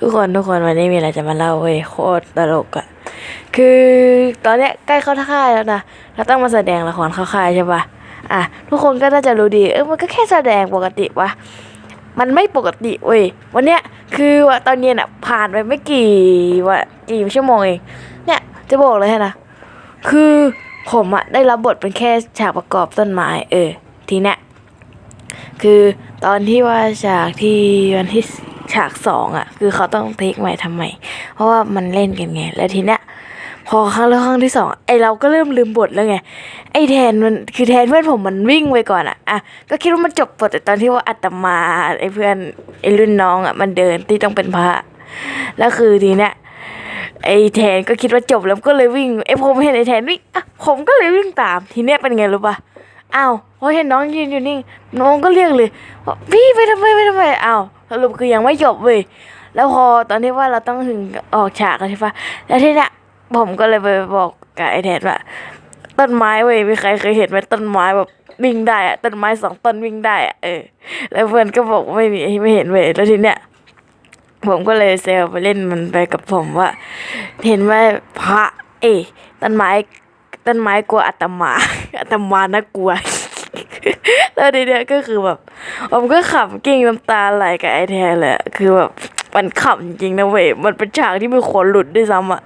ทุกคนทุกคนวันนี้มีอะไรจะมาเล่าเว้ยโคตรตลกอะคือตอนเนี้ยใกล้เข้าค่ายแล้วนะเราต้องมาแสดงละครเข้าค่ายใช่ปะอะทุกคนก็น่าจะรู้ดีเออมันก็แค่แสดงปกติวะมันไม่ปกติเว้ยวันเนี้ยคือว่าตอนเย็นอะผ่านไปไม่กี่ว่ากี่ชั่วโมงเองเนี่ยจะบอกเลยนะคือผมอะได้รับบทเป็นแค่ฉากประกอบต้นไม้เออทีเนี้ยคือตอนที่ว่าฉากที่วันที่ ฉากสองอะ คือเขาต้องเทคใหม่ทำไม เพราะว่ามันเล่นกันไง แล้วทีเนี้ยพอครั้งแล้วครั้งที่สองไอเราก็เริ่มลืมบทแล้วไง ไอแทนมันคือแทนเพื่อนผมมันวิ่งไปก่อนอะอะก็คิดว่ามันจบบทแต่ตอนที่ว่าอัตมาไอเพื่อนไอรุ่นน้องอะมันเดินที่ต้องเป็นพระแล้วคือทีเนี้ยไอแทนก็คิดว่าจบแล้วก็เลยวิ่งไอผมเห็นไอแทนวิ่งอะผมก็เลยวิ่งตามทีเนี้ยเป็นไงรู้ปะอ้าวพอเห็นน้องยืนอยู่นิ่งน้องก็เรียกเลยว่าพี่ไปทำไมไปทำไมอ้าว สรุปคือยังไม่จบเว้ยแล้วพอตอนที่ว่าเราต้องถึงออกฉากใช่ปะแล้วทีเนี้ยผมก็เลยไปบอกกับไอแทนว่าต้นไม้เว้ยมีใครเคยเห็นไหมต้นไม้แบบวิ่งได้อะต้นไม้สองต้นวิ่งได้อะเออ แล้วเพื่อนก็บอกว่าไม่มีไม่เห็นเว้ยแล้วทีเนี้ยผมก็เลยเซลไปเล่นมันไปกับผมว่า เห็นว่าพระ เอต้นไม้ต้นไม้กลัวอาตมาอาตมาน่ากลัว แล้วทีเนี้ยก็คือแบบผมก็ขำกิ้งน้ำตาไหลกับไอแทนแหละคือแบบมันขำจริงนะเว้ยมันเป็นฉากที่มีคนหลุดด้วยซ้ำอะ